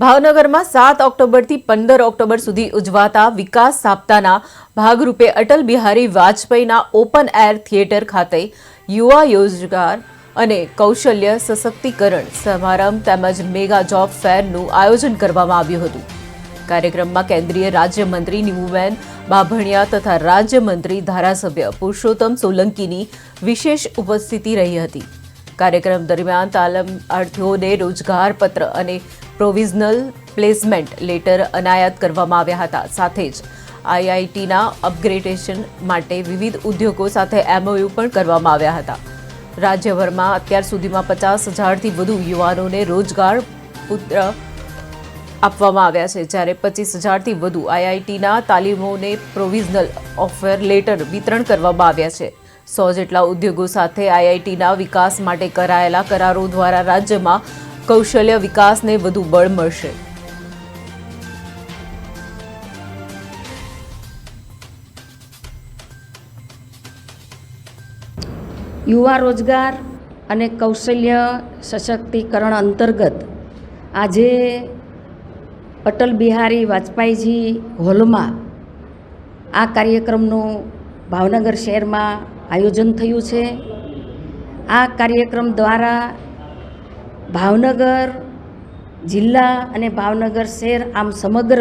ભાવનગરમાં સાત ઓક્ટોબરથી પંદર ઓક્ટોબર સુધી ઉજવાતા વિકાસ સાપ્તાહના ભાગરૂપે અટલ બિહારી વાજપેયીના ઓપન એર થિયેટર ખાતે યુવા યોજગાર અને કૌશલ્ય સશક્તિકરણ સમારંભ તેમજ મેગા જોબ ફેરનું આયોજન કરવામાં આવ્યું હતું. કાર્યક્રમમાં કેન્દ્રીય રાજ્યમંત્રી નીમુબેન બાભણિયા તથા રાજ્યમંત્રી ધારાસભ્ય પુરુષોત્તમ સોલંકીની વિશેષ ઉપસ્થિતિ રહી હતી. કાર્યક્રમ દરમિયાન તાલમાર્થીઓને રોજગાર પત્ર અને પ્રોવિઝનલ પ્લેસમેન્ટ લેટર અનાયત કરવામાં આવ્યા હતા. સાથે જ આઈઆઈટીના અપગ્રેડેશન માટે વિવિધ ઉદ્યોગો સાથે એમઓયુ પણ કરવામાં આવ્યા હતા. રાજ્યભરમાં અત્યાર સુધીમાં પચાસ હજારથી વધુ યુવાનોને રોજગાર પુત્ર આપવામાં આવ્યા છે. જ્યારે પચીસ હજારથી વધુ આઈઆઈટીના તાલીમોને પ્રોવિઝનલ ઓફર લેટર વિતરણ કરવામાં આવ્યા છે. સો જેટલા ઉદ્યોગો સાથે આઈઆઈટીના વિકાસ માટે કરાયેલા કરારો દ્વારા રાજ્યમાં કૌશલ્ય વિકાસને વધુ બળ મળશે. યુવા રોજગાર અને કૌશલ્ય સશક્તિકરણ અંતર્ગત આજે અટલ બિહારી વાજપેયીજી હોલમાં આ કાર્યક્રમનું ભાવનગર શહેરમાં આયોજન થયું છે. આ કાર્યક્રમ દ્વારા ભાવનગર જિલ્લા અને ભાવનગર શહેર આમ સમગ્ર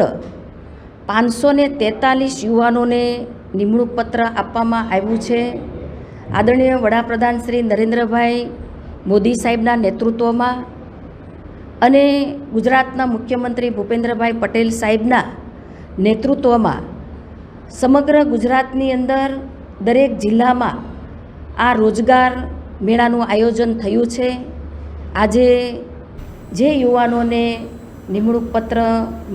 પાંચસો ને તેતાલીસ યુવાનોને નિમણૂક પત્ર આપવામાં આવ્યું છે. આદરણીય વડાપ્રધાન શ્રી નરેન્દ્રભાઈ મોદી સાહેબના નેતૃત્વમાં અને ગુજરાતના મુખ્યમંત્રી ભૂપેન્દ્રભાઈ પટેલ સાહેબના નેતૃત્વમાં સમગ્ર ગુજરાતની અંદર દરેક જિલ્લામાં આ રોજગાર મેળાનું આયોજન થયું છે. આજે જે યુવાનોને નિમણૂક પત્ર